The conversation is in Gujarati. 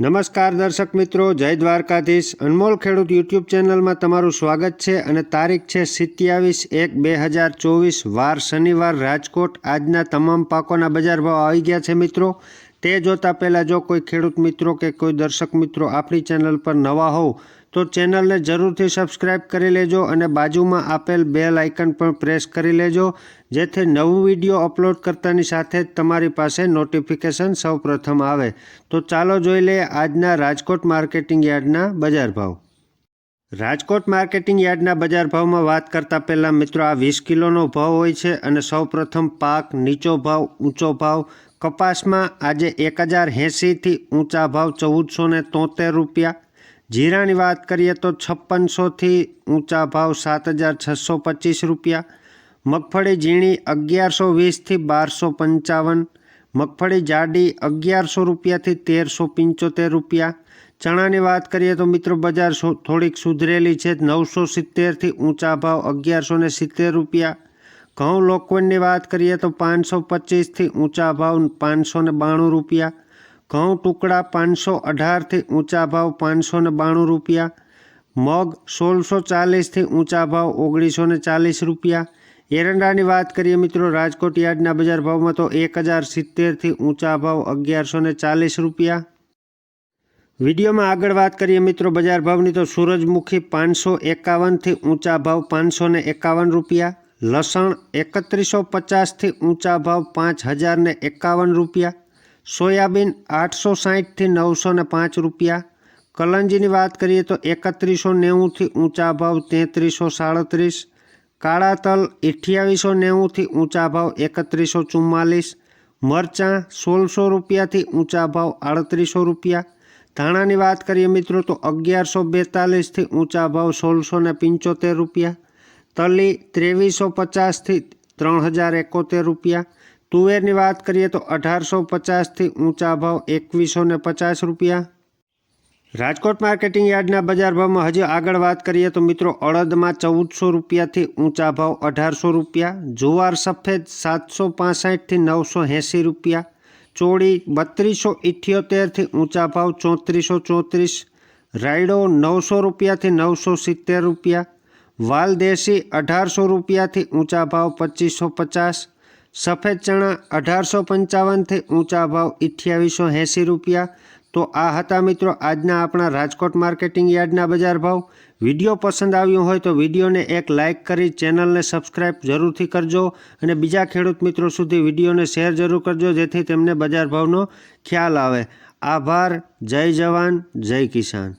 નમસ્કાર દર્શક મિત્રો, જય દ્વારકાધીશ. અનમોલ ખેડૂત યુટ્યુબ ચેનલમાં તમારું સ્વાગત છે અને તારીખ છે સિત્યાવીસ એક બે હજાર ચોવીસ, વાર શનિવાર, રાજકોટ. આજના તમામ પાકોના બજાર ભાવ આવી ગયા છે મિત્રો. તે જોતા પહેલાં જો કોઈ ખેડૂત મિત્રો કે કોઈ દર્શક મિત્રો આપણી ચેનલ પર નવા હોવ તો ચેનલને જરૂરથી સબસ્ક્રાઇબ કરી લેજો અને બાજુમાં આપેલ બેલ આઇકન પણ પ્રેસ કરી લેજો, જેથી નવું વીડિયો અપલોડ કરતાની સાથે જ તમારી પાસે નોટિફિકેશન સૌપ્રથમ આવે. તો ચાલો જોઈ લઈએ આજના રાજકોટ માર્કેટિંગ યાર્ડના બજાર ભાવ. રાજકોટ માર્કેટિંગ યાર્ડના બજાર ભાવમાં વાત કરતાં પહેલાં મિત્રો આ વીસ કિલોનો ભાવ હોય છે અને સૌપ્રથમ પાક નીચો ભાવ, ઊંચો ભાવ. કપાસમાં આજે એક હજાર એંસીથી ઊંચા ભાવ ચૌદસો ને તોતેર રૂપિયા જીરાની વાત કરીએ તો છપ્પનસોથી ઊંચા ભાવ સાત હજાર છસો પચીસ રૂપિયા. મગફળી ઝીણી અગિયારસો વીસથી બારસો પંચાવન મગફળી જાડી અગિયારસો રૂપિયાથી તેરસો પંચોતેર રૂપિયા. ચણાની વાત કરીએ તો મિત્રો બજાર થોડીક સુધરેલી છે. નવસો સિત્તેરથી ઊંચા ભાવ અગિયારસો ને સિત્તેર રૂપિયા. ઘઉં લોકવનની વાત કરીએ તો પાંચસો પચીસથી ઊંચા ભાવ પાંચસો ને બાણું રૂપિયા. ઘઉં ટુકડા પાંચસો અઢારથી ઊંચા ભાવ પાંચસો ને બાણું રૂપિયા, મગ સોળસો ચાલીસથી ઊંચા ભાવ ઓગણીસો ને ચાલીસ રૂપિયા. એરંડાની વાત કરીએ મિત્રો રાજકોટ યાર્ડના બજાર ભાવમાં તો એક હજાર સિત્તેરથી ઊંચા ભાવ અગિયારસો ને ચાલીસ રૂપિયા. વિડીયોમાં આગળ વાત કરીએ મિત્રો, બજાર ભાવની તો સૂરજમુખી પાંચસો એકાવનથી ઊંચા ભાવ પાંચસો ને એકાવન રૂપિયા, લસણ એકત્રીસો પચાસથી ઊંચા ભાવ પાંચ હજાર એકાવન રૂપિયા સોયાબીન આઠસો સાહીઠથી નવસો ને પાંચ રૂપિયા. કલંજીની વાત કરીએ તો એકત્રીસો નેવુંથી ઊંચા ભાવ તેત્રીસો સાડત્રીસ. કાળા તલ અઠ્યાવીસો નેવુંથી ઊંચા ભાવ એકત્રીસો ચુમ્માલીસ. મરચાં સોળસો રૂપિયાથી ઊંચા ભાવ આડત્રીસો રૂપિયા. ધાણાની વાત કરીએ મિત્રો તો અગિયારસો બેતાલીસથી ઊંચા ભાવ સોળસો ને પંચોતેર રૂપિયા. તલી ત્રેવીસો પચાસથી ત્રણ હજાર એકોતેર રૂપિયા. તુવેરની વાત કરીએ તો અઢારસો પચાસથી ઊંચા ભાવ એકવીસો ને પચાસ રૂપિયા. રાજકોટ માર્કેટિંગ યાર્ડના બજાર ભાવમાં હજી આગળ વાત કરીએ તો મિત્રો અડદમાં ચૌદસો રૂપિયાથી ઊંચા ભાવ અઢારસો રૂપિયા, જુવાર સફેદ સાતસો પાસઠથી નવસો એંસી રૂપિયા, ચોળી બત્રીસો ઇઠ્યોતેરથી ઊંચા ભાવ ચોત્રીસો ચોત્રીસ, રાયડો નવસો રૂપિયાથી નવસો સિત્તેર રૂપિયા, વાલદેશી અઢારસો રૂપિયાથી ઊંચા ભાવ પચીસો પચાસ સફેદ ચણા અઢારસો પંચાવનથી ઊંચા ભાવ અઠ્યાવીસો એંસી રૂપિયા. તો આ હતા મિત્રો આજના આપણા રાજકોટ માર્કેટિંગ યાર્ડના બજાર ભાવ. વીડિયો પસંદ આવ્યો હોય તો વિડીયોને એક લાઇક કરી, ચેનલને સબસ્ક્રાઇબ જરૂરથી કરજો અને બીજા ખેડૂત મિત્રો સુધી વિડીયોને શેર જરૂર કરજો, જેથી તેમને બજાર ભાવનો ખ્યાલ આવે. આભાર, જય જવાન, જય કિસાન.